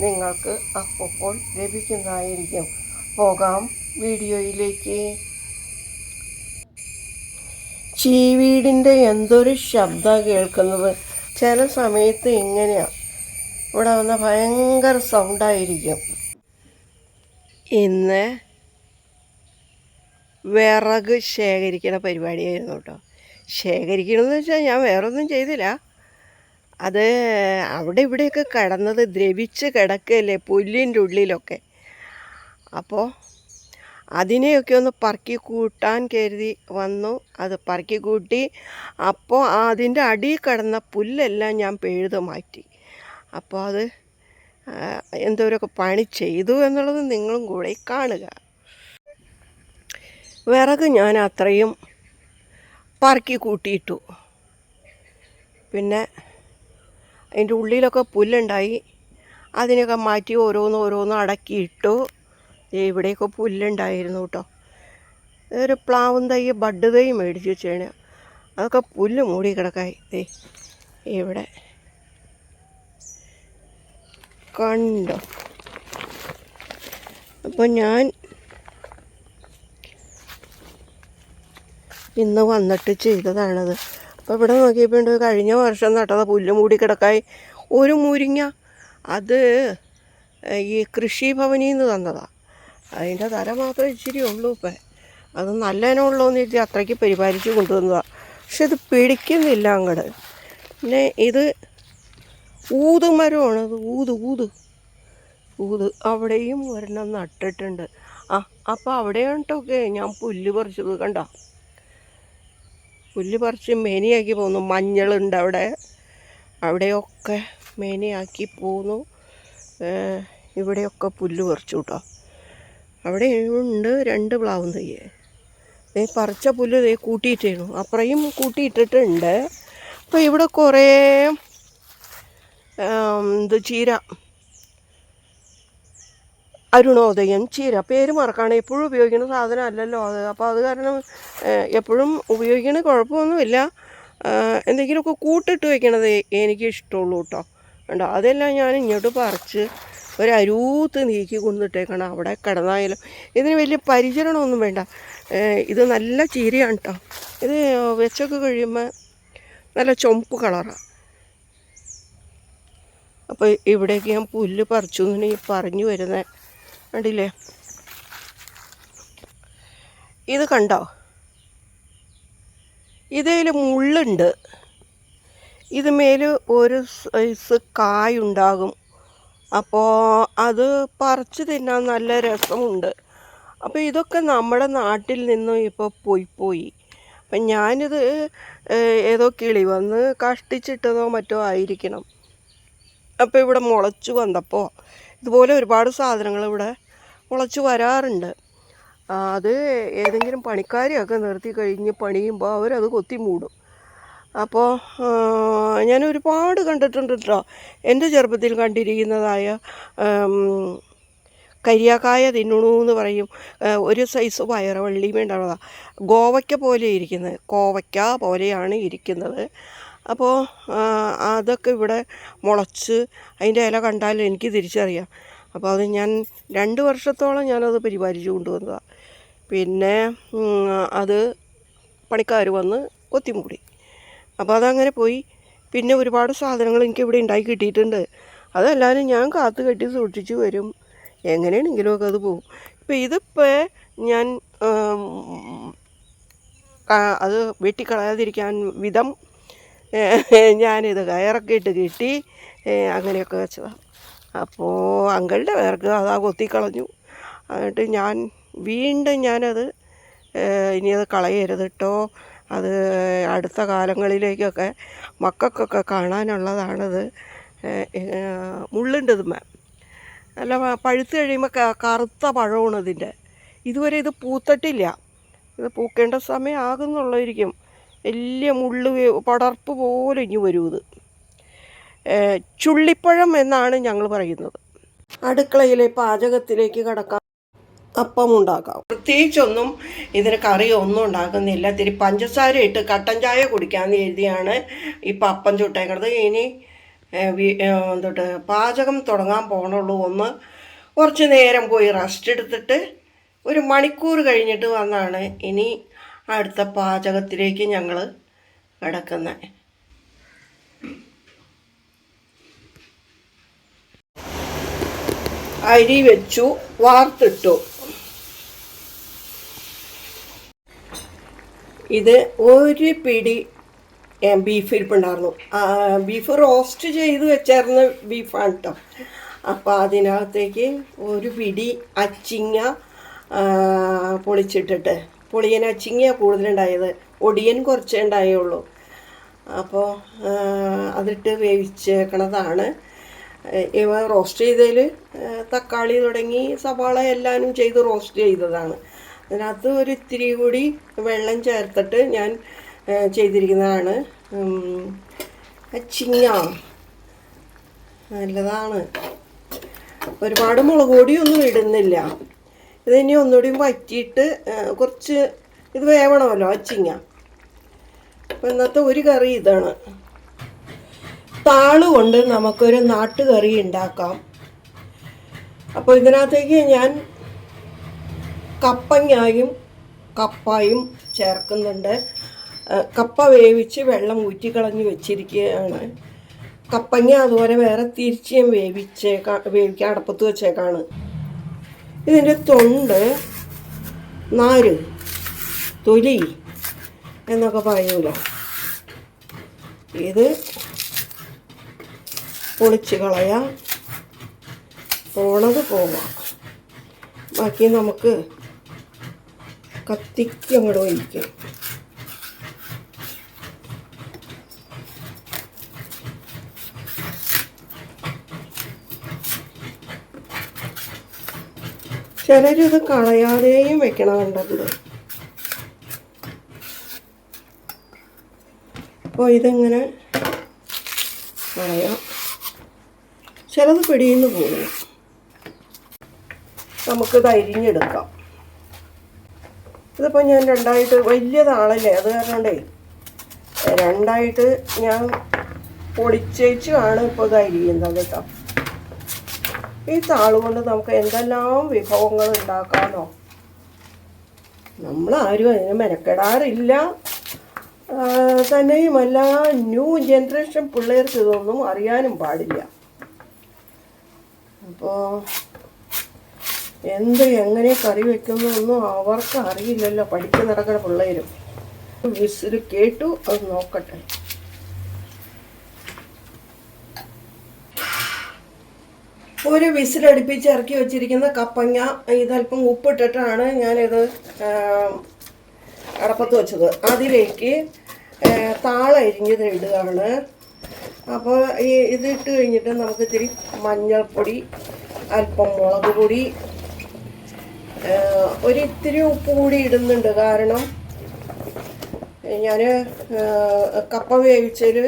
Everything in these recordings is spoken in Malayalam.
നിങ്ങൾക്ക് അപ്പോൾ ലഭിക്കുന്നതായിരിക്കും. പോകാം വീഡിയോയിലേക്ക്. ചീവീടിന്റെ എന്തൊരു ശബ്ദമാണ് കേൾക്കുന്നത്. ചില സമയത്ത് ഇങ്ങനെയാണ് ഇവിടെ വന്ന ഭയങ്കര സൗണ്ടായിരിക്കും. ഇന്ന് വിറക് ശേഖരിക്കണ പരിപാടിയായിരുന്നു കേട്ടോ. ശേഖരിക്കണമെന്ന് വെച്ചാൽ ഞാൻ വേറൊന്നും ചെയ്തില്ല. അത് അവിടെ ഇവിടെയൊക്കെ കിടന്നത് ദ്രവിച്ച് കിടക്കുകയല്ലേ പുല്ലിന്റെ ഉള്ളിലൊക്കെ. അപ്പോൾ അതിനെയൊക്കെ ഒന്ന് പറക്കി കൂട്ടാൻ കരുതി വന്നു. അത് പറക്കി കൂട്ടി. അപ്പോൾ അതിന്റെ അടിയിൽ കിടന്ന പുല്ലെല്ലാം ഞാൻ പെഴുത് മാറ്റി. അപ്പോൾ അത് എന്തോരൊക്കെ പണി ചെയ്തു എന്നുള്ളത് നിങ്ങളും കൂടെ കാണുക. വിറക് ഞാൻ അത്രയും പറക്കി കൂട്ടിയിട്ടു. പിന്നെ അതിന്റെ ഉള്ളിലൊക്കെ പുല്ലുണ്ടായി. അതിനൊക്കെ മാറ്റി ഓരോന്ന് ഓരോന്ന് അടക്കിയിട്ടു ഇവിടെയൊക്കെ പുല്ലുണ്ടായിരുന്നു കേട്ടോ. ഒരു പ്ലാവും തൈ ബഡ് തൈ മേടിച്ച് വെച്ചാണ്. അതൊക്കെ പുല്ല് മൂടി കിടക്കായി. ദേ ഇവിടെ. കണ്ടോ? അപ്പോൾ ഞാൻ ഇന്ന് വന്നിട്ട് ചെയ്തതാണത്. അപ്പോൾ ഇവിടെ നോക്കിയപ്പോൾ കഴിഞ്ഞ വർഷം നട്ടത് പുല്ല് മൂടി കിടക്കായി. ഒരു മുരിങ്ങ. അത് ഈ കൃഷി ഭവനിൽ നിന്ന് തന്നതാണ് അതിന്റെ തല മാത്രമേ ഇച്ചിരി ഉള്ളൂ ഇപ്പം. അത് നല്ലതിനുള്ളതെന്ന് വെച്ചാൽ അത്രയ്ക്ക് പരിപാലിച്ച് കൊണ്ടുവന്നതാണ് പക്ഷെ ഇത് പിടിക്കുന്നില്ല അങ്ങോട്ട് പിന്നെ ഇത് ഊതുമരമാണ് അത്. ഊത് ഊത്. ഊത്. അവിടെയും ഒരെണ്ണം നട്ടിട്ടുണ്ട്. ആ അപ്പോൾ കേട്ടോ ഞാൻ പുല്ല് പറിച്ചത് കണ്ടോ? പുല്ല് പറിച്ച് മേനിയാക്കി പോകുന്നു മഞ്ഞളുണ്ട് അവിടെ. അവിടെയൊക്കെ മേനിയാക്കി പോന്നു. ഇവിടെയൊക്കെ പുല്ല് പറിച്ചു കേട്ടോ അവിടെ ഉണ്ട് രണ്ട് പ്ലാവും തയ്യേ ദേ പറിച്ച പുല്ല് ദേ കൂട്ടിയിട്ടേണു അപ്പുറയും കൂട്ടിയിട്ടിട്ടുണ്ട്. അപ്പോൾ ഇവിടെ കുറേ ഇത് ചീര അരുണോദയം ചീര. പേര് മറക്കാണ്. എപ്പോഴും ഉപയോഗിക്കുന്ന സാധനം അല്ലല്ലോ അത്. അപ്പോൾ അത് കാരണം എപ്പോഴും ഉപയോഗിക്കണ കുഴപ്പമൊന്നുമില്ല. എന്തെങ്കിലുമൊക്കെ കൂട്ടിട്ട് വയ്ക്കണത് എനിക്ക് ഇഷ്ടമുള്ളൂ കേട്ടോ. കണ്ടോ? അതെല്ലാം ഞാൻ ഇങ്ങോട്ട് പറിച്ച് ഒരു അരൂത്ത് നീക്കി കൊണ്ടിട്ടേക്കണം. അവിടെ കിടന്നായാലും. ഇതിന് വലിയ പരിചരണമൊന്നും വേണ്ട. ഇത് നല്ല ചീരയാണ് കേട്ടോ. ഇത് വെച്ചൊക്കെ കഴിയുമ്പോൾ നല്ല ചുമപ്പ് കളറാണ് അപ്പോൾ ഇവിടേക്ക് ഞാൻ പുല്ല് പറിച്ചു എന്നാണ് ഈ പറഞ്ഞു വരുന്നത്. കണ്ടില്ലേ? ഇത് കണ്ടോ? ഇതിൽ മുള്ളുണ്ട്. ഇത് മേൽ ഒരു സൈസ് കായുണ്ടാകും. അപ്പോൾ അത് പറിച്ച് തിന്നാൻ നല്ല രസമുണ്ട്. അപ്പോൾ ഇതൊക്കെ നമ്മുടെ നാട്ടിൽ നിന്നും ഇപ്പോൾ പോയി പോയി. അപ്പം ഞാനിത് ഏതോ കിളി വന്ന് കഷ്ടിച്ചിട്ടതോ മറ്റോ ആയിരിക്കണം. അപ്പോൾ ഇവിടെ മുളച്ചു വന്നപ്പോൾ ഇതുപോലെ ഒരുപാട് സാധനങ്ങൾ ഇവിടെ മുളച്ചു വരാറുണ്ട്. അത് ഏതെങ്കിലും പണിക്കാരെയൊക്കെ നിർത്തി കഴിഞ്ഞ് പണിയുമ്പോൾ അവരത് കൊത്തി മൂടും. അപ്പോൾ ഞാൻ ഒരുപാട് കണ്ടിട്ടുണ്ട് കേട്ടോ എന്റെ ചെറുപ്പത്തിൽ കണ്ടിരിക്കുന്നതായ കരിയാക്കായ തിന്നണു എന്ന് പറയും. ഒരു സൈസ് പയറവള്ളിയും ഉണ്ടാവുന്നതാണ് ഗോവയ്ക്ക പോലെ ഇരിക്കുന്നത്. കോവയ്ക്ക പോലെയാണ് ഇരിക്കുന്നത്. അപ്പോൾ അതൊക്കെ ഇവിടെ മുളച്ച് അതിന്റെ ഇല കണ്ടാൽ എനിക്ക് തിരിച്ചറിയാം. അപ്പോൾ അത് ഞാൻ രണ്ട് വർഷത്തോളം ഞാനത് പരിപാലിച്ചു കൊണ്ടുവന്നതാണ് പിന്നെ അത് പണിക്കാർ വന്ന് കൊത്തിമൂടി. അപ്പോൾ അതങ്ങനെ പോയി. പിന്നെ ഒരുപാട് സാധനങ്ങൾ എനിക്ക് ഇവിടെ ഉണ്ടാക്കി കിട്ടിയിട്ടുണ്ട്. അതെല്ലാവരും ഞാൻ കാത്തു കെട്ടി സൂക്ഷിച്ച് വരും. എങ്ങനെയാണെങ്കിലുമൊക്കെ അത് പോകും ഇപ്പോൾ ഇതിപ്പോൾ ഞാൻ അത് വെട്ടിക്കളയാതിരിക്കാൻ വിധം ഞാനിത് കയറൊക്കെ കിട്ടി അങ്ങനെയൊക്കെ വെച്ചതാണ് അപ്പോൾ അങ്കളുടെ പേർക്ക് അതാ കൊത്തിക്കളഞ്ഞു. എന്നിട്ട് ഞാൻ വീണ്ടും ഞാനത് ഇനി അത് കളയരുത് കേട്ടോ അത് അടുത്ത കാലങ്ങളിലേക്കൊക്കെ മക്കൾക്കൊക്കെ കാണാനുള്ളതാണത്. മാം. മുള്ളുണ്ട് നല്ല പ- പഴുത്ത് കഴിയുമ്പോൾ കറുത്ത പഴമാണ് ഇതിന്റെ. ഇതുവരെ ഇത് പൂത്തട്ടില്ല. ഇത് പൂക്കേണ്ട സമയം ആകുന്നുള്ളായിരിക്കും വലിയ മുള്ളു പടർപ്പ് പോലെ ഇനി വരും ഇത്. ചുള്ളിപ്പഴം എന്നാണ് ഞങ്ങൾ പറയുന്നത്. അടുക്കളയിലെ പാചകത്തിലേക്ക് കടക്കാം. അപ്പം ഉണ്ടാക്കാം. പ്രത്യേകിച്ചൊന്നും ഇതിന് കറി ഒന്നും ഉണ്ടാക്കുന്നില്ല. ഇത്തിരി പഞ്ചസാര ഇട്ട് കട്ടൻ ചായ കുടിക്കാമെന്ന് എഴുതിയാണ് ഇപ്പം അപ്പം ചുട്ടേക്കുന്നത് ഇനി എന്തുട്ട് പാചകം തുടങ്ങാൻ പോകണുള്ളൂ ഒന്ന് കുറച്ച് നേരം പോയി റെസ്റ്റ് എടുത്തിട്ട് ഒരു മണിക്കൂർ കഴിഞ്ഞിട്ട് വന്നാണ് ഇനി അടുത്ത പാചകത്തിലേക്ക് ഞങ്ങൾ കിടക്കുന്നത് അരി വെച്ചു വാർത്തിട്ടു. ഇത് ഒരു പിടി ബീഫ് ഇരിപ്പുണ്ടായിരുന്നു. ബീഫ് റോസ്റ്റ് ചെയ്ത് വെച്ചായിരുന്ന ബീഫാണ് കേട്ടോ അപ്പോൾ അതിനകത്തേക്ക് ഒരു പിടി അച്ചിങ്ങ പൊളിച്ചിട്ടിട്ട് പൊളിയൻ അച്ചിങ്ങ കൂടുതലുണ്ടായത്. ഒടിയൻ കുറച്ചേ ഉണ്ടായുള്ളൂ. അപ്പോൾ അതിട്ട് വേവിച്ചേക്കണതാണ്. ഇവ റോസ്റ്റ് ചെയ്തതിൽ തക്കാളി തുടങ്ങി സവാള എല്ലാനും ചെയ്ത് റോസ്റ്റ് ചെയ്തതാണ്. അതിനകത്ത് ഒരു ഇത്തിരി കൂടി വെള്ളം ചേർത്തിട്ട് ഞാൻ ചെയ്തിരിക്കുന്നതാണ്. ചിങ്ങ നല്ലതാണ്. ഒരുപാട് മുളക് പൊടിയൊന്നും ഇടുന്നില്ല. ഇതിനി ഒന്നുകൂടി വറ്റിയിട്ട് കുറച്ച് ഇത് വേവണമല്ലോ അച്ചിങ്ങ അപ്പം ഇന്നത്തെ ഒരു കറി ഇതാണ്. താൾ കൊണ്ട് നമുക്കൊരു നാട്ടുകറി ഉണ്ടാക്കാം. അപ്പോൾ ഇതിനകത്തേക്ക് ഞാൻ കപ്പങ്ങായും കപ്പായും ചേർക്കുന്നുണ്ട്. കപ്പ വേവിച്ച് വെള്ളം ഊറ്റിക്കളഞ്ഞ് വെച്ചിരിക്കുകയാണ്. കപ്പങ്ങ അതുപോലെ വേറെ തിരിച്ചും വേവിച്ചേക്കാ വേവിക്കാൻ അടപ്പത്ത് വെച്ചേക്കാണ്. ഇതിന്റെ തൊണ്ട് നാര് തൊലി എന്നൊക്കെ പറയൂലോ ഇത് പൊളിച്ച് കളയാം. പോണത് പോവാം. ബാക്കി നമുക്ക് കത്തിക്കങ്ങോട്ട് ഒഴിക്കാം. ചിലരിത് കളയാതെയും വെക്കണം കണ്ടത്. അപ്പോൾ ഇതിങ്ങനെ കളയാം? ചിലത് പിടിയിന്ന് പോകും. നമുക്കിത് അരിഞ്ഞെടുക്കാം. ഇതിപ്പോൾ ഞാൻ രണ്ടായിട്ട് വലിയ താളല്ലേ അത് കാരണേ രണ്ടായിട്ട് ഞാൻ പൊളിച്ചേച്ചാണ് ഇപ്പോൾ ഇത് അരിയുന്നത് കേട്ടോ. ഈ താൾ കൊണ്ട് നമുക്ക് എന്തെല്ലാം വിഭവങ്ങൾ ഉണ്ടാക്കാനോ? നമ്മളാരും അതിന് മെനക്കെടാറില്ല. തന്നെയുമല്ല ന്യൂ ജനറേഷൻ പിള്ളേർക്ക് ഇതൊന്നും അറിയാനും പാടില്ല. അപ്പോൾ എന്ത് എങ്ങനെ കറി വെക്കുന്നൊന്നും അവർക്ക് അറിയില്ലല്ലോ പഠിച്ചു നടക്കുന്ന പിള്ളേരും. വിസിൽ കേട്ടു അത് നോക്കട്ടെ. ഒരു വിസിലടുപ്പിച്ച് ഇറക്കി വെച്ചിരിക്കുന്ന കപ്പങ്ങ ഇതല്പം ഉപ്പിട്ടിട്ടാണ് ഞാനിത് അടപ്പത്ത് വെച്ചത്. അതിലേക്ക് ആ, താള അരിഞ്ഞത് ഇടുകയാണ്. അപ്പോൾ ഈ ഇതിട്ട് കഴിഞ്ഞിട്ട് നമുക്ക് ഇത്തിരി മഞ്ഞൾപ്പൊടി അല്പം മുളക് പൊടി ഒരിത്തിരി ഉപ്പ് കൂടി ഇടുന്നുണ്ട്. കാരണം ഞാൻ കപ്പ വേവിച്ചതിൽ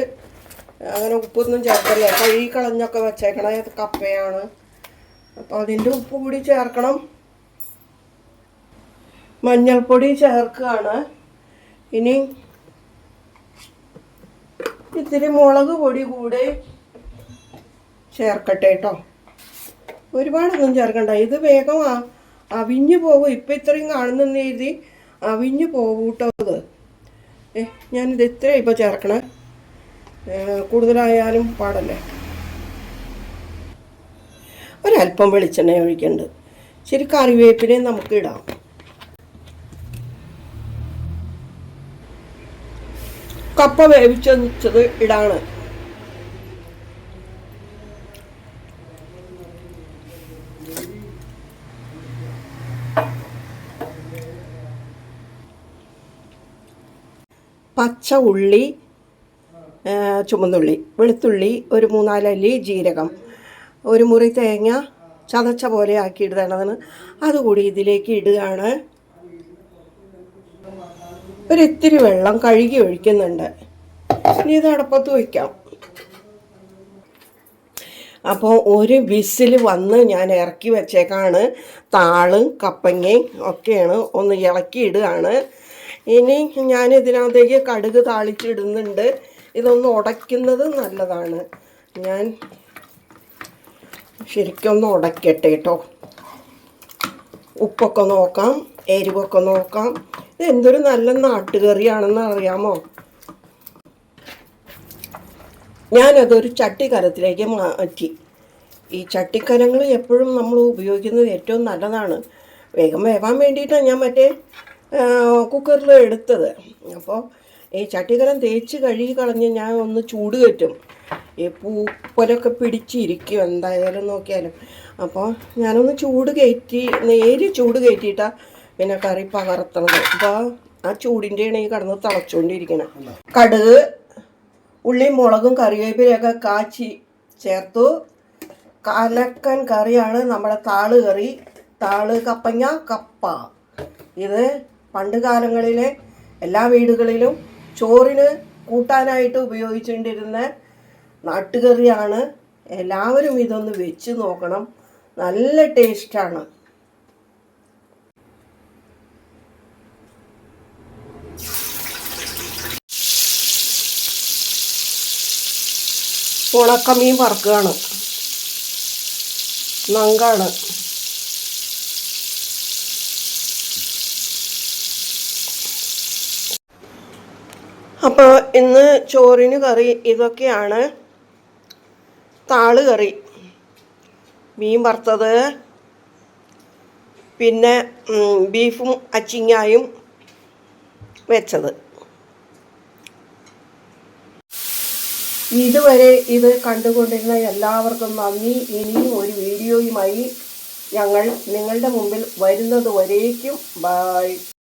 അങ്ങനെ ഉപ്പൊന്നും ചേർത്തില്ല അപ്പോൾ ഈ കളഞ്ഞൊക്കെ വെച്ചേക്കണേ കപ്പയാണ്. അപ്പോൾ അതിന്റെ ഉപ്പ് കൂടി ചേർക്കണം. മഞ്ഞൾപ്പൊടി ചേർക്കുകയാണ്. ഇനി ഇത്തിരി മുളക് പൊടി കൂടെ ചേർക്കട്ടെ കേട്ടോ. ഒരുപാടൊന്നും ചേർക്കണ്ട. ഇത് വേഗം അവിഞ്ഞു പോകും. ഇപ്പം ഇത്രയും കാണുന്നെന്ന് എഴുതി അവിഞ്ഞു പോകൂട്ടോ കേട്ടോ ഇത്. ഏ ഞാനിത് ഇത്രയും ഇപ്പോൾ ചേർക്കണേ. കൂടുതലായാലും പാടല്ലേ? ഒരല്പം വെളിച്ചെണ്ണ ഒഴിക്കുന്നുണ്ട് ശരി കറിവേപ്പിനെ നമുക്ക് ഇടാം. കപ്പ വേവിച്ചത് ഇടാണ്. പച്ച ഉള്ളി ചുമന്നുള്ളി വെളുത്തുള്ളി ഒരു മൂന്നാലല്ലി ജീരകം. ഒരു മുറി തേങ്ങ ചതച്ച പോലെ ആക്കി ഇടുന്നതാണ് അതുകൂടി ഇതിലേക്ക് ഇടുകയാണ്. ഒരിത്തിരി വെള്ളം കഴുകി ഒഴിക്കുന്നുണ്ട്. ഇനി ഇത് അടപ്പത്ത് വയ്ക്കാം. അപ്പോൾ ഒരു വിസിൽ വന്ന് ഞാൻ ഇറക്കി വെച്ചേക്കാണ്. താളും കപ്പങ്ങയും ഒക്കെയാണ് ഒന്ന് ഇളക്കി ഇടുകയാണ്. ഇനി ഞാൻ ഇതിനകത്തേക്ക് കടുക് താളിച്ചിടുന്നുണ്ട്. ഇതൊന്ന് ഉടയ്ക്കുന്നത് നല്ലതാണ്. ഞാൻ ശരിക്കൊന്ന് ഉടക്കട്ടെ കേട്ടോ. ഉപ്പൊക്കെ നോക്കാം എരിവൊക്കെ നോക്കാം. ഇത് എന്തൊരു നല്ല നാട്ടുകറിയാണെന്ന് അറിയാമോ? ഞാനതൊരു ചട്ടിക്കരത്തിലേക്ക് മാറ്റി. ഈ ചട്ടിക്കരങ്ങൾ എപ്പോഴും നമ്മൾ ഉപയോഗിക്കുന്നത് ഏറ്റവും നല്ലതാണ്. വേഗം വേവാൻ വേണ്ടിയിട്ടാണ് ഞാൻ മറ്റേ കുക്കറിൽ എടുത്തത്. അപ്പോൾ ഈ ചട്ടിക്കരം തേച്ച് കഴുകി കളഞ്ഞ് ഞാൻ ഒന്ന് ചൂട് കയറ്റും. ഈ പൂപ്പലൊക്കെ പിടിച്ചിരിക്കും എന്തായാലും നോക്കിയാലും. അപ്പോൾ ഞാനൊന്ന് ചൂട് കയറ്റി നേരി ചൂട് കയറ്റിയിട്ടാണ് പിന്നെ കറി പകർത്തണത്. അപ്പോൾ ആ ചൂടിന്റെയാണ് ഈ കടന്ന് തിളച്ചുകൊണ്ടിരിക്കണം കടുക് ഉള്ളിയും മുളകും കറിവേപ്പിലയൊക്കെ കാച്ചി ചേർത്തു. കലക്കൻ കറിയാണ് നമ്മുടെ താൾ കറി. താൾ കപ്പങ്ങ കപ്പ. ഇത് പണ്ട് കാലങ്ങളിലെ എല്ലാ വീടുകളിലും ചോറിന് കൂട്ടാനായിട്ട് ഉപയോഗിച്ചുകൊണ്ടിരുന്ന നാട്ടുകറിയാണ്. എല്ലാവരും ഇതൊന്ന് വെച്ച് നോക്കണം. നല്ല ടേസ്റ്റാണ്. ഉണക്കമീൻ വറുക്കുകയാണ്. നങ്കാണ്. അപ്പോൾ ഇന്ന് ചോറിന് കറി ഇതൊക്കെയാണ്. താൾ കറി. മീൻ വറുത്തത്. പിന്നെ ബീഫും അച്ചിങ്ങായും വെച്ചത്. ഇതുവരെ ഇത് കണ്ടുകൊണ്ടിരുന്ന എല്ലാവർക്കും നന്ദി. ഇനിയും ഒരു വീഡിയോയുമായി ഞങ്ങൾ നിങ്ങളുടെ മുമ്പിൽ വരുന്നത് വരേക്കും ബൈ.